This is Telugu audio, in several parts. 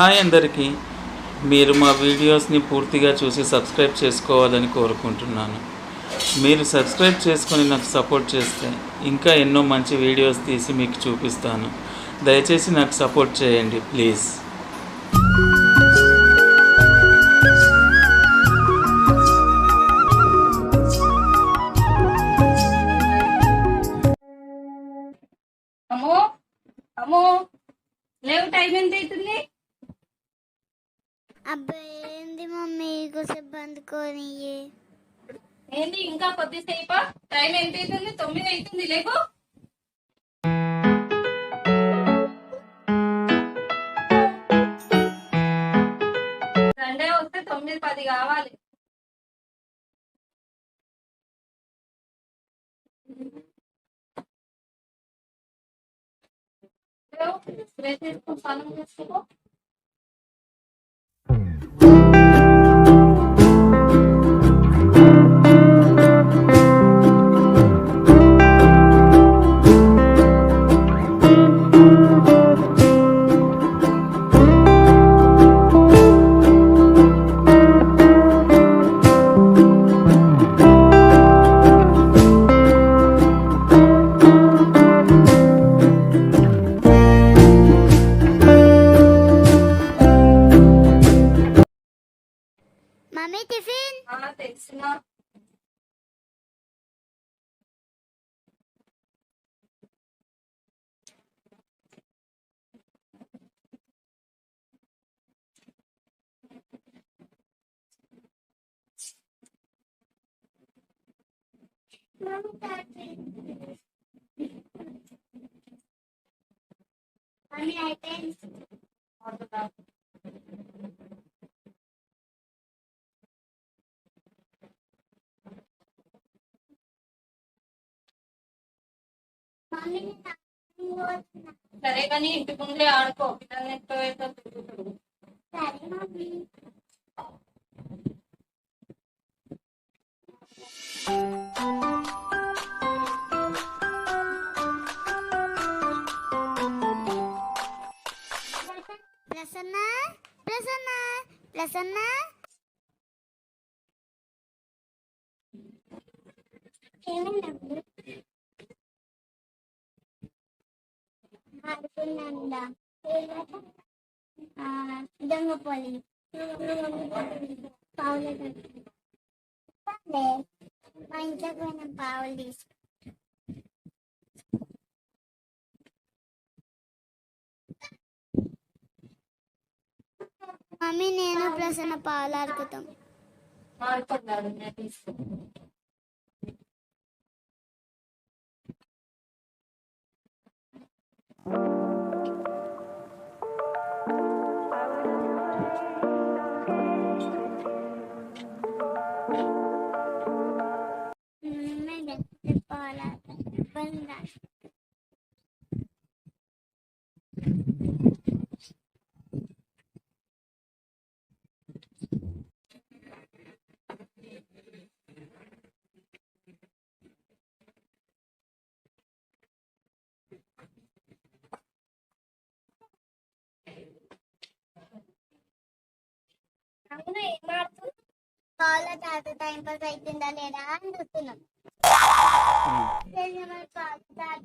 హాయ్ అందరికీ. మీరు మా వీడియోస్ని పూర్తిగా చూసి సబ్స్క్రైబ్ చేసుకోవాలని కోరుకుంటున్నాను. మీరు సబ్స్క్రైబ్ చేసుకొని నాకు సపోర్ట్ చేస్తే ఇంకా ఎన్నో మంచి వీడియోస్ తీసి మీకు చూపిస్తాను. దయచేసి నాకు సపోర్ట్ చేయండి ప్లీజ్. ఏంది ఏంటి ఇంకా కొద్దిసేపు? టైం ఎంత అవుతుంది? తొమ్మిది అవుతుంది లేకు సండే వస్తే తొమ్మిది పది కావాలి. స్ప్రే చేసుకో, స్నానం చేసుకో. మమ్మీ అయిపోయింది మమ్మీ సరే కానీ ఇంటి ముందే ఆడుకో పిల్లల్ని ఎత్తో ఎత్తో తిరుగుతాడు సరే మమ్మీ ప్రసన్న ప్రసన్న ప్రసన్న ఏమైందమ్మా ఆడుకున్నానురా దొంగ పోలి పావులు మా ఇంట్లోకి పోయిన పావులు తీసు మమ్మీ నేను ప్రసన్న పావులు ఆడుకుతాం ఆడుకున్నాడు నేను తీసుకో పావులు అవును ఏం ఆడుతున్నాం పావుల తాత టైం పాస్ అవుతుందా లేదా అని చూస్తున్నాం. తెలియని మరి పావుల తాత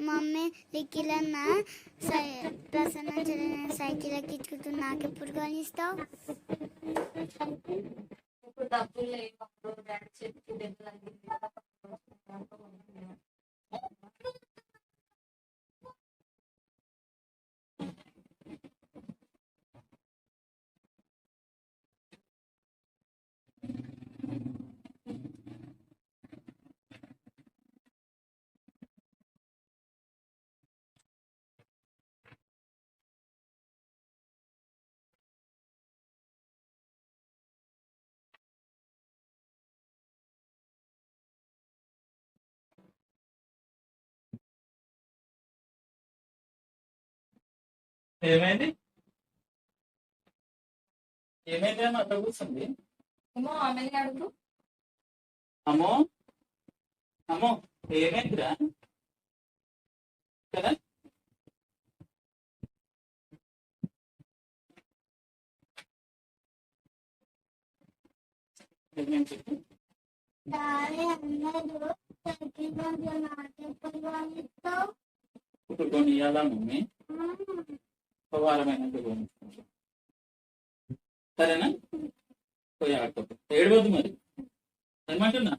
మమ్మీ లిక్కిలన్న సై- ప్రసన్న చెల్లిన సైకిల్ ఎక్కించుకుంటూ నాకు ఎప్పుడు కొనిస్తావు డబ్బులు లేవు ఏమైంది? ఏమైంది అని అట్లా కూర్చుంది? అడుగు. అమ్మో అమ్మో ఏమైందిరా? కదా? ఇప్పుడు కొన్ని ఇవ్వాలా మమ్మీ? కొని సరేనా? పోయి ఆడుకో ఏడవద్దు మరి. ఏమంటున్నా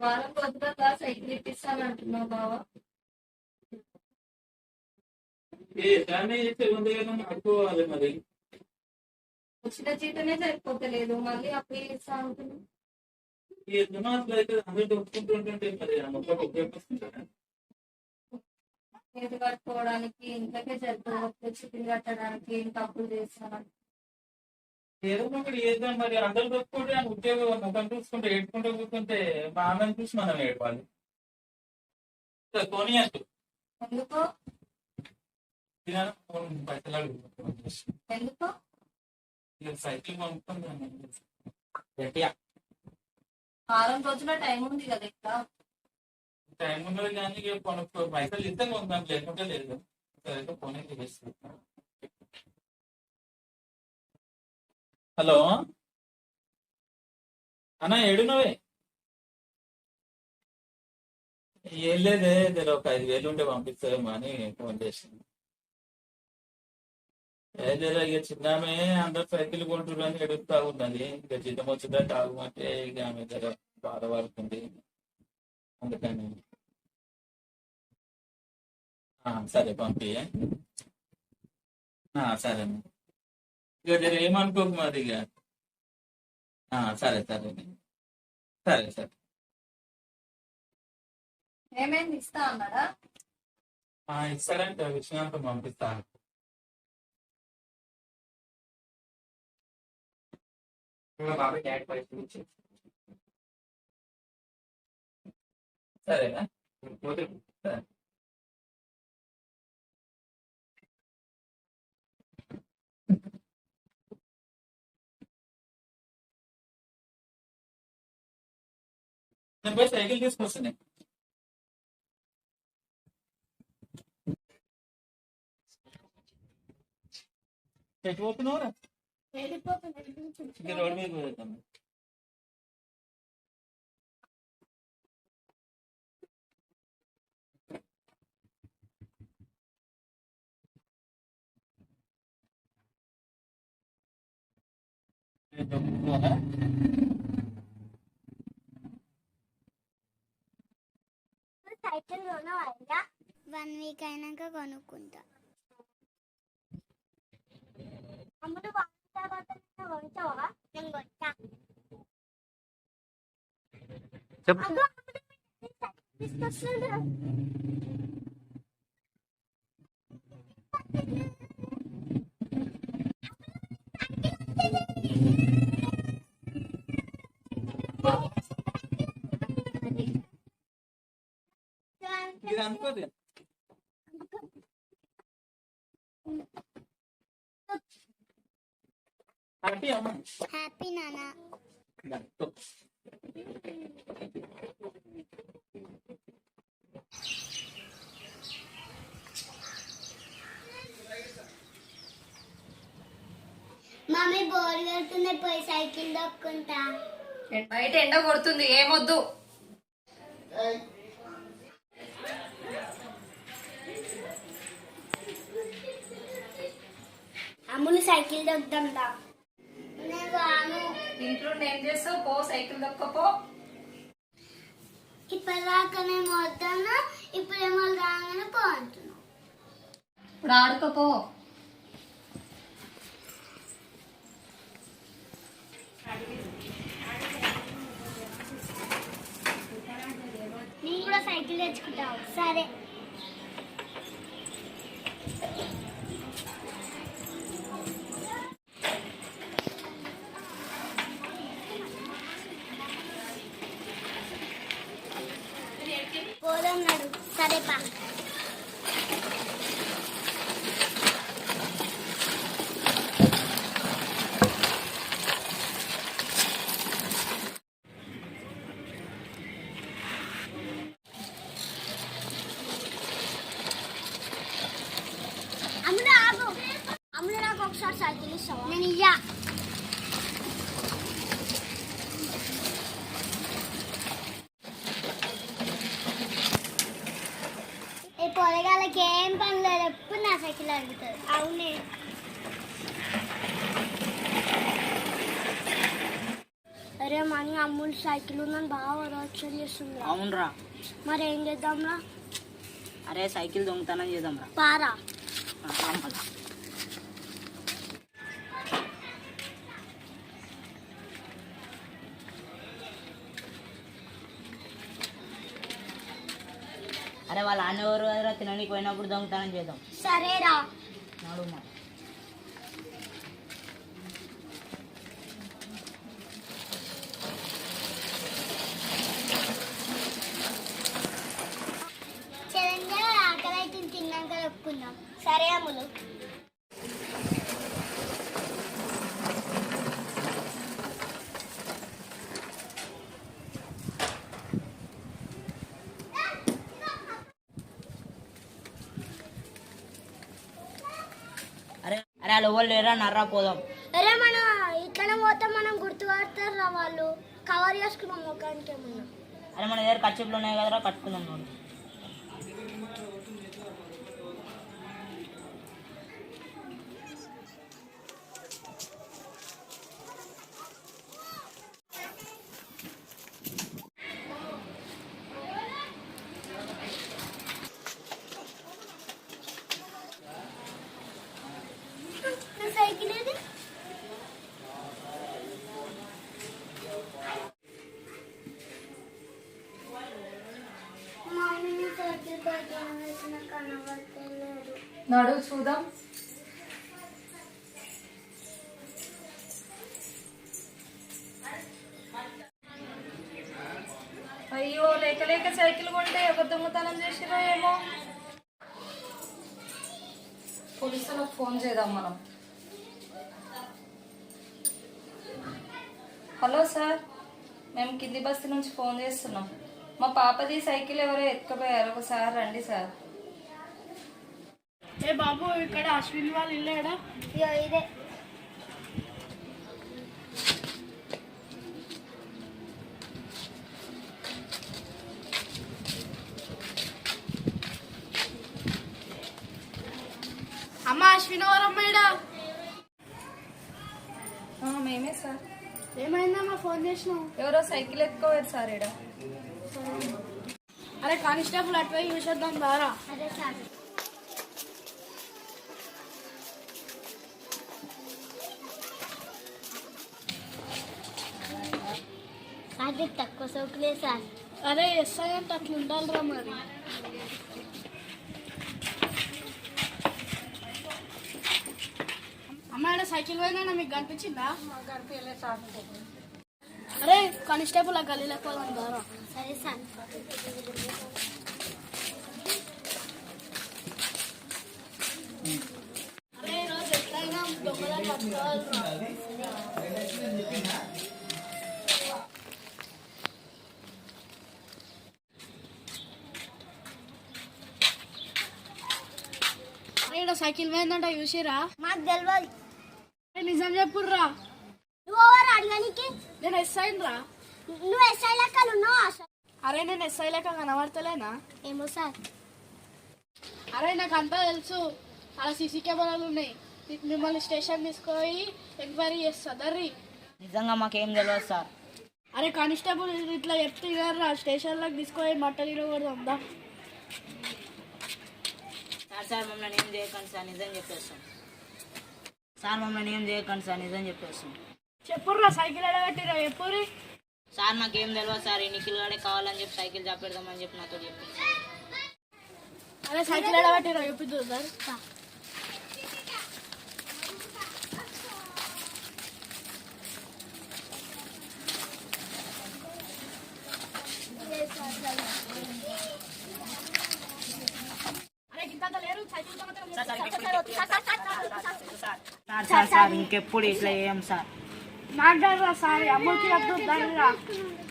వారం పొద్దుగా సైకిల్ ఇప్పిస్తాను అంటున్నావు బావ. ఏ దాన్ని చేసే ఉంది కదా ఆడుకోవాలి మరి. వచ్చిన జీతమే సరిపోతలేదు. మళ్ళీ అప్పు ఇస్తా అంటున్నావు ఈ అయితే అందరూ ఒప్పుకుంటుంటే మరి ఉపయోగిస్తుంటారా? ఏది కట్టుకోవడానికి ఇంట్లోకే సరిపోతుంది చికెన్ కట్టడానికి ఇంకా అప్పులు చేస్తాను ఏదో ఒకటి చేద్దాం మరి. అందరు దొరుకుంటే ఆయన ఉద్యోగం ముఖం చూసుకుంటే ఏడుకుంటూ కూర్చుంటే మా ఆమెను చూసి మనం ఏడవాలి. పోనీ అంటూ. ఎందుకో? పైసలు. ఎందుకో? సైకిల్ కొనుక్కుందాం గట్టిగా. వారం రోజుల టైం ఉంది కదా టైం ఉన్నది కానీ కొనుక్కో పైసలు ఇస్తే కొందాం లేకుంటే లేదు. సరే హలో? అన్న ఏడునవే ఏం లేదే ఒక ఐదు వేలు ఉంటే పంపిస్తావేమో అని ఫోన్ చేసింది. ఏ జర ఇక చిన్నామే అందరు సైకిల్ కొంటున్నారు అని ఎడుగుతా ఉన్నది ఇక జీతం వచ్చిందా తాగుమంటే ఇక ఆమె జర బాధపడుతుంది అందుకని ఆ, సరే పంపి సరే ఇక జర ఏమనుకోకు మరి ఇక. ఆ, సరే సరే. సరే సరే. ఏమేమి ఇస్తా అన్నాడా? ఆ, ఇస్తారంటే విషయానికి పంపిస్తాను సరేనా పోతే సరే. నేను పోయి సైకిల్ తీసుకొస్తాను ఎటు పోతున్నావురా ఇక రోడ్ మీద పోతాం సైకిల్ కొనవాలా వన్ వీక్ అయినాక కొనుక్కుంటా. అమ్ముడు వారం తర్వాత నేను కొంటావా హ్యాపీ అమ్మ. హ్యాపీ నానా మమ్మీ బోర్ కొడుతుంది పోయి సైకిల్ దొక్కుంటా. బయట ఎండ కొడుతుంది ఏమొద్దు. అమ్ములు సైకిల్ దొక్కుతాం ఇంట్లో ఏం చేస్తావు పో సైకిల్ దొక్కపో ఇప్పటిదాకానేమో వద్దాను ఇప్పుడేమో రాగానే పో అంటున్నావు. ఇప్పుడు ఆడుకోపో. నేను కూడా సైకిల్ తెచ్చుకుంటావు సరే. పోదన్నాడు సరే పా అమ్ముడు ఆగు అమ్ముడు నాకు ఒకసారి సైకిల్ ఇస్తావా నేను ఇయ్యా ఈ పొరగాలకి ఏం పని లేదు ఎప్పుడు నా సైకిల్ అడుగుతుంది అవునే అరే మనీ అమ్ముడు సైకిల్ ఉందని బాగా వరవచ్చని చేస్తుంది అవునరా. మరి ఏం చేద్దాంరా? అరే సైకిల్ దొంగతనం చేద్దాంరా. పారా. అరే వాళ్ళ అన్న ఎవరు కదరా? తినడానికి పోయినప్పుడు దొంగతనం చేద్దాం. సరేరా. నాడు మరి చిరంగా ఆకలి అయితే తిన్నాక చెప్పుకుందాం సరే అమ్ములు అరే అరే వాళ్ళు ఎవరు లేరా? నర్రా పోదాం. అరే మన ఇట్లనే పోతే మనం గుర్తుపడతారు వాళ్ళు. కవర్ చేసుకున్నాం ముఖానికి ఏమన్నా. అరే మన దగ్గర కచ్చిపులు ఉన్నాయి కదరా కట్టుకుందాం చూడు నా సైకిల్ ఏది మమ్మీ నీ సైకిల్ పైన వేసిన కనబడతలేదు నడు చూద్దాం అయ్యో లేక లేక సైకిల్ కొంటే ఎవరు దొంగతనం చేసిరో ఏమో చేద్దాం మనం. హలో సార్ మేము కింది బస్తీ నుంచి ఫోన్ చేస్తున్నాం. మా పాపది సైకిల్ ఎవరో ఎత్తుకుపోయారు. ఒకసారి రండి సార్. ఏ బాబు ఇక్కడ అశ్విన్ వాళ్ళు ఇల్లేడా ఇదే అమ్మ అశ్విన్ ఎవరమ్మాయిడా ఆ, మేమే సార్. ఏమైందమ్మా ఫోన్ చేసినావు. ఎవరో సైకిల్ ఎత్తుకోవాలి సార్ ఈడ. అరే కానిస్టేబుల్ అటువై చూసేద్దాం దారా. అదే సార్. అది తక్కువ సౌకులే సార్. అరే ఎస్ఐ అంటే అట్లా ఉండాలిరా మరి. అమ్మాయి సైకిల్ పోయిందా మీకు కనిపించిందా? అరే కానిస్టేబుల్ ఆ గల్లీలోకి పోదాం దారా సరే సార్. అరే ఈరోజు ఎట్లయినా దొంగలను సైకిల్ పోయిందంట చూసిరా మాకు తెలియదు నిజం చెప్పుర్రా. నువ్వు ఎవరు అడగనికి? నేను ఎస్ఐ రా. నువ్వు ఎస్ఐ ఉన్నావు? అసలు అరే నేను ఎస్ఐ లెక్క కనబడతలేనా? ఏమో సార్. అరే నాకు అంతా తెలుసు. అలా సీసీ కెమెరాలు ఉన్నాయి. మిమ్మల్ని స్టేషన్ తీసుకుపోయి ఎంక్వైరీ చేస్తా. దర్రి. నిజంగా మాకేం తెలియదు సార్. అరే కానిస్టేబుల్ ఇట్లా చెప్తే రా స్టేషన్లోకి తీసుకుపోయి మట్టలు ఇరవడం దా. సార్ సార్ మమ్మల్ని ఏం చేయకండి సార్. నిజం చెప్పేస్తాం. సార్ మమ్మల్ని ఏం చేయకండి సార్ నిజం చెప్పేస్తాం. చెప్పుర్రా సైకిల్ ఎడబెట్టిరా చెప్పుర్రి. సార్ మాకేం తెలియదు సార్ ఈ నిఖిల్ గాడే కావాలని చెప్పి సైకిల్ చాపెడదామని చెప్పి నాతో చెప్పింది సార్. అరే సైకిల్ ఎడబెట్టిరా చెప్పిద్దు సార్. అరే గింత లేరు సైకిల్ సార్, సార్, సార్ ఇంకెప్పుడు ఇట్లా చేయం సార్? కాదురా సారీ అమ్ముకి వద్దు దానిరా.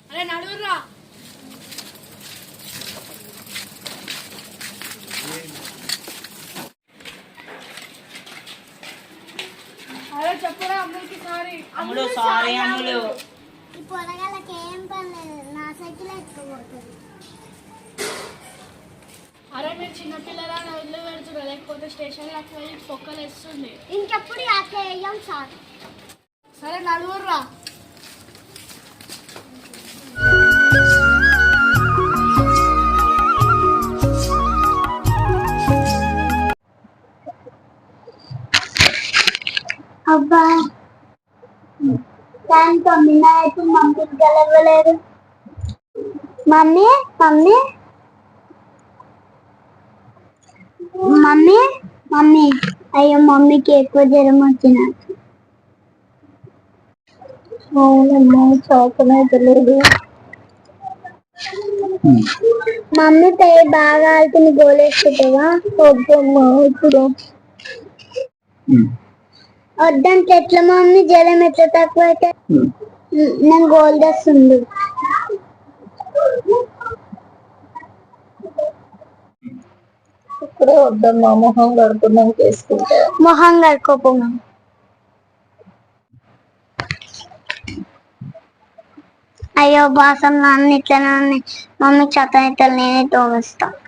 అరే నడువురా అరే చెప్పురా అమ్ముకి సారీ. అమ్ముడు సారీ అమ్ముడు. ఈ పొరగాళ్ళకి ఏం పని లేదు నా సైకిల్ ఎత్తుకోబోతుంది అరే మీరు చిన్నపిల్లలా వదిలి పెడుతున్నారు లేకపోతే స్టేషన్లోకి పోయి పొక్కలు వేస్తుంది ఇంకెప్పుడు అట్లా వేయం సార్? సరే నడువుర్రా అబ్బా. దాని తొమ్మిది అయితే మమ్మీకి గెలవలేదు మమ్మీ మమ్మీ. మమ్మీ మమ్మీ అయ్యో మమ్మీకి ఎక్కువ జ్వరం వచ్చిన అవునమ్మా మమ్మీ పేరు బాగా ఆడుతుని గోలేసుకుంటావా వద్దమ్మా ఇప్పుడు. వద్దంటే ఎట్లా మమ్మీ? జ్వరం ఎట్లా తక్కువ అయితే నేను గోల్డ్ వస్తుంది కూడా వద్దమ్మా మొహం కడుకున్నాం చేసుకుంటే మొహం కడుకోపోమా అయ్యో బాసం నాన్న ఇట్లా నాన్న మమ్మీ చెత్త ఇట్లా నేనే తోమిస్తాను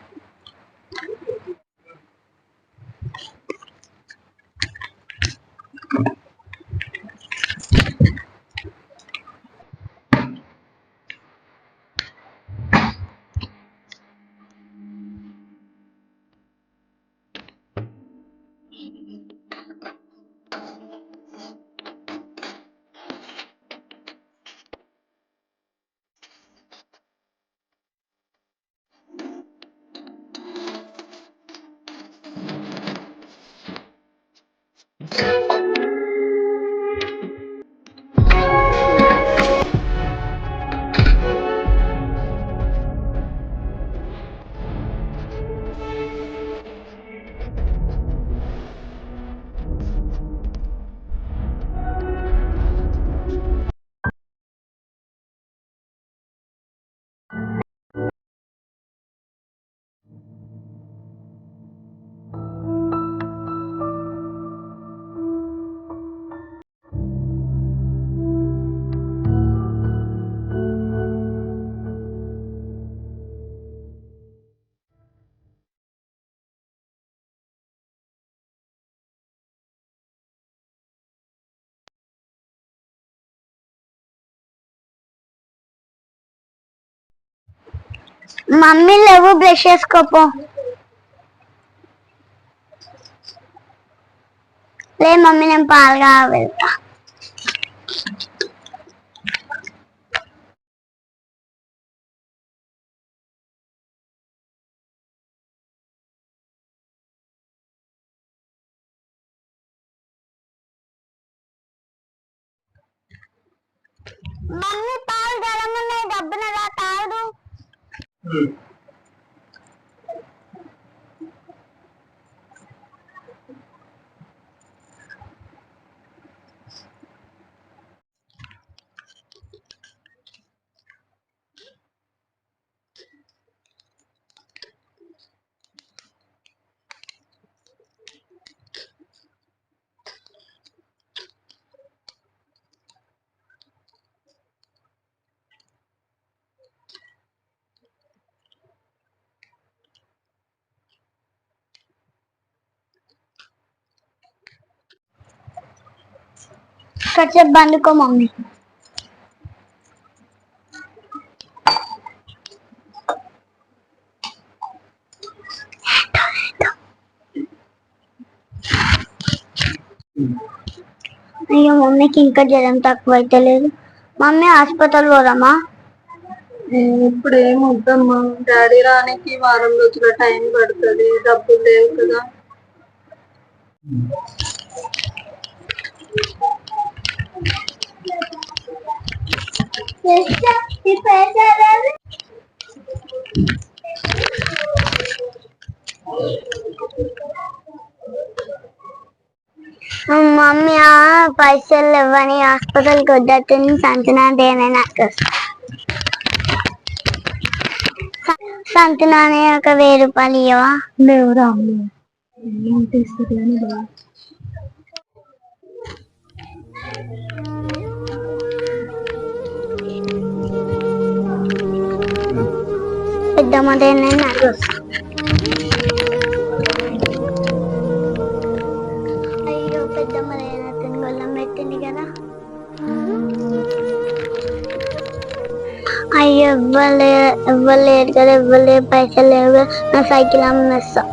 మమ్మీ లేవు బ్రష్ చేసుకోపో. లే మమ్మీ నేను పాలుగా వెళ్తా మమ్మీ పాలు గరం ఉన్నాయి డబ్బున Hmm. కాసేపు బండుకో మమ్మీ అయ్యో మమ్మీకి ఇంకా జ్వరం తక్కువ అయితే లేదు. మమ్మీ హాస్పిటల్ పోదామా? ఇప్పుడు ఏమొద్దమ్మా డాడీ రానికి వారం రోజుల టైం పడుతుంది డబ్బులు లేవు కదా. మమ్మీ ఆ పైసలు ఇవ్వని హాస్పిటల్కి వద్దట్టు సంతనాన్ని నాకు. సంతనానే ఒక వెయ్యి రూపాయలు ఇవ్వవా లేవురా అమ్మ. ఏం పెద్దమ్మదే అని భయం. పెద్దమ్మదేనే అయ్యో పెద్దమ్మదేనా గొల్లం పెట్టింది కదా అయ్యో ఇవ్వలే ఇవ్వలేరు కదా ఇవ్వలేరు పైసలు లేవు నా సైకిల్ అమ్మేస్తా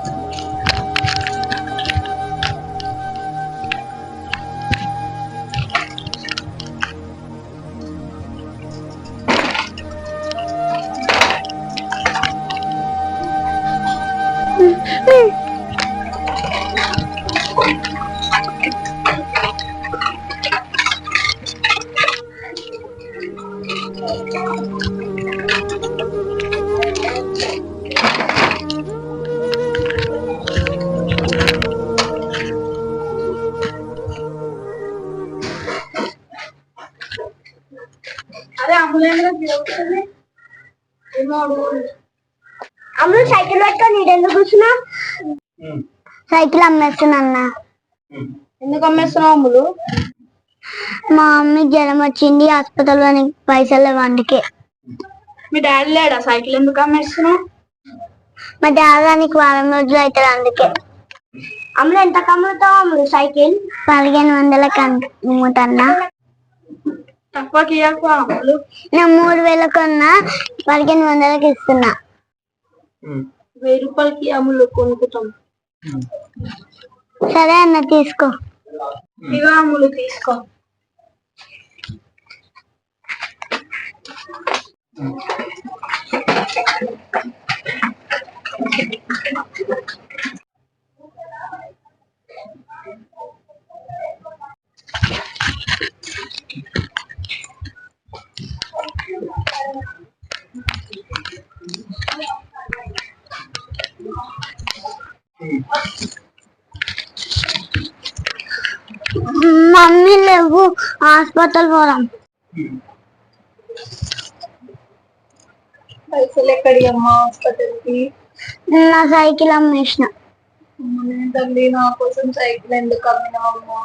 అమ్ములు సైకిల్ పెట్టుకొని ఎందుకు కూర్చున్నా సైకిల్ అమ్మేస్తున్నా అన్న. ఎందుకు అమ్మేస్తున్నావు అమ్ములు? మా మమ్మీ జ్వరం వచ్చింది హాస్పిటల్ పైసలు లేవు అందుకే. మీ డాడీ లేడా? సైకిల్ ఎందుకు అమ్మేస్తున్నావు మా దాదానికి వారం రోజులు అవుతుంది అందుకే. అమ్ములు ఎంత కమ్ముతావు అమ్ములు? సైకిల్? పదిహేను వందలకి అమ్ముతున్నా తక్కువకి ఇవ్వకు అమ్ములు. నేను మూడు వేలకు కొన్నా పదిహేను వందలకి ఇస్తున్నా. వెయ్యి రూపాయలకి అమ్ములు కొనుక్కుంటాం సరే అన్న తీసుకో. ఇక అమ్ములు తీసుకో. మమ్మీ లేవు హాస్పిటల్ పోదాం పైసలు ఎక్కడి అమ్మా హాస్పిటల్కి? నా సైకిల్ అమ్మేసిన. అమ్మనే తల్లి నా కోసం సైకిల్ ఎందుకు అమ్మినావమ్మా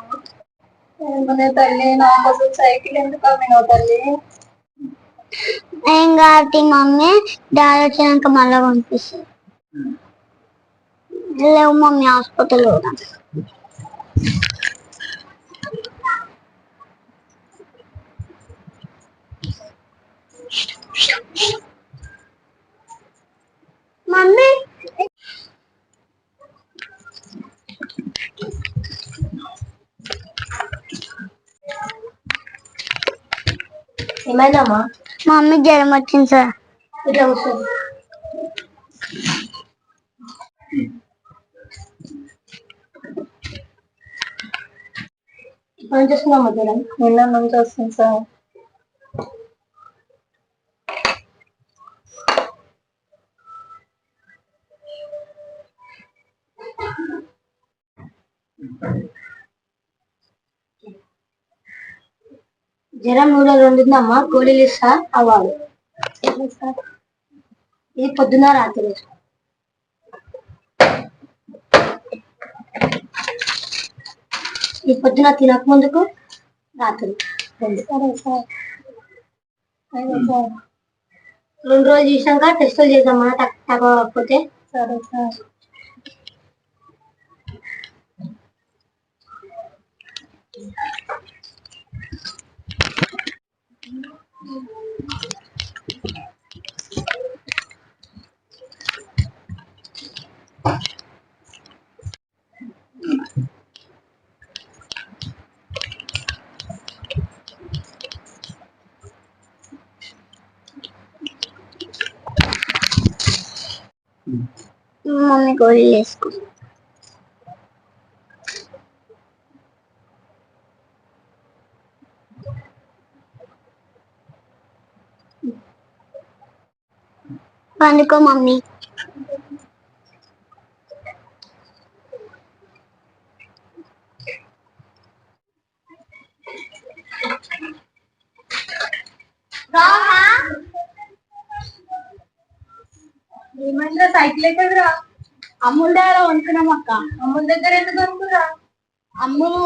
అమ్మనే తల్లి నా కోసం సైకిల్ ఎందుకు అమ్మినావు తల్లి? ఏం కాబట్టి మమ్మీ డాడీ వచ్చినాక మళ్ళీ పంపిస్తుంది లేవు మమ్మీ హాస్పిటల్ పోదాం మమ్మీ. ఏమైందమ్మా? మా మమ్మీ జ్వరం వచ్చింది సార్. ఇట్లా కూర్చోండి. పని చేస్తున్నామా జ్వరం నిన్న నుంచి వస్తుంది సార్. జ్వరం నూనె వండుతుందమ్మా గోళీలు ఇస్తా అవ్వాలి ఇది పొద్దున్న రాత్రి. ఈ పొద్దున తినక ముందుకు రాత్రి. రెండు. సరే సార్. సార్. రెండు రోజులు చూసాక టెస్టులు చేద్దామా? తక్కువ సరే సార్. మమ్మీ గోళీలు వేసుకో పండుకో మమ్మీ ఏమైందిరా సైకిల్ ఎక్కడరా అమ్ముల దగ్గర కొనుక్కున్నాం అక్క. అమ్ముల దగ్గర ఎందుకు కొనుక్కురా అమ్ములు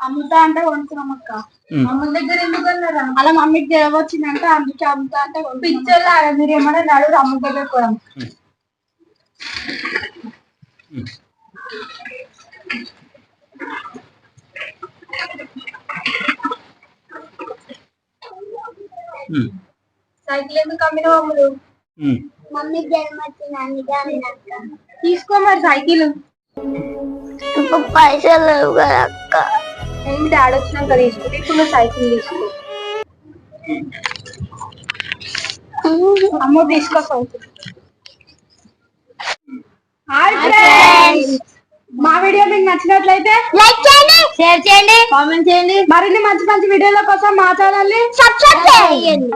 అమ్ముతా అంటే కొనుక్కున్నాం అక్క. అమ్ముల దగ్గర ఎందుకు కొన్నారా అలా మమ్మీకి జ్వరం వచ్చిందంటే అందుకే అమ్ముతా అంటే పిక్చర్ మీరు ఏమన్నా నడురు అమ్ముల దగ్గర కూడా సైకిల్ ఎందుకు ఉమ్. మమ్మీకి జ్వరం వచ్చింది అందుకే అక్క. తీసుకో మరి సైకిల్. పైసలు లేవు కదా అక్క. డాడీ వచ్చినాక తీసుకుంటే ఇప్పుడు నువ్వు సైకిల్ తీసుకో. అమ్మ తీసుకో సైకిల్. మా వీడియో మీకు నచ్చినట్లయితే లైక్ చేయండి. షేర్ చేయండి. కామెంట్ చేయండి. మరిన్ని మంచి మంచి వీడియోల కోసం మా ఛానల్ని సబ్స్క్రైబ్ చేయండి.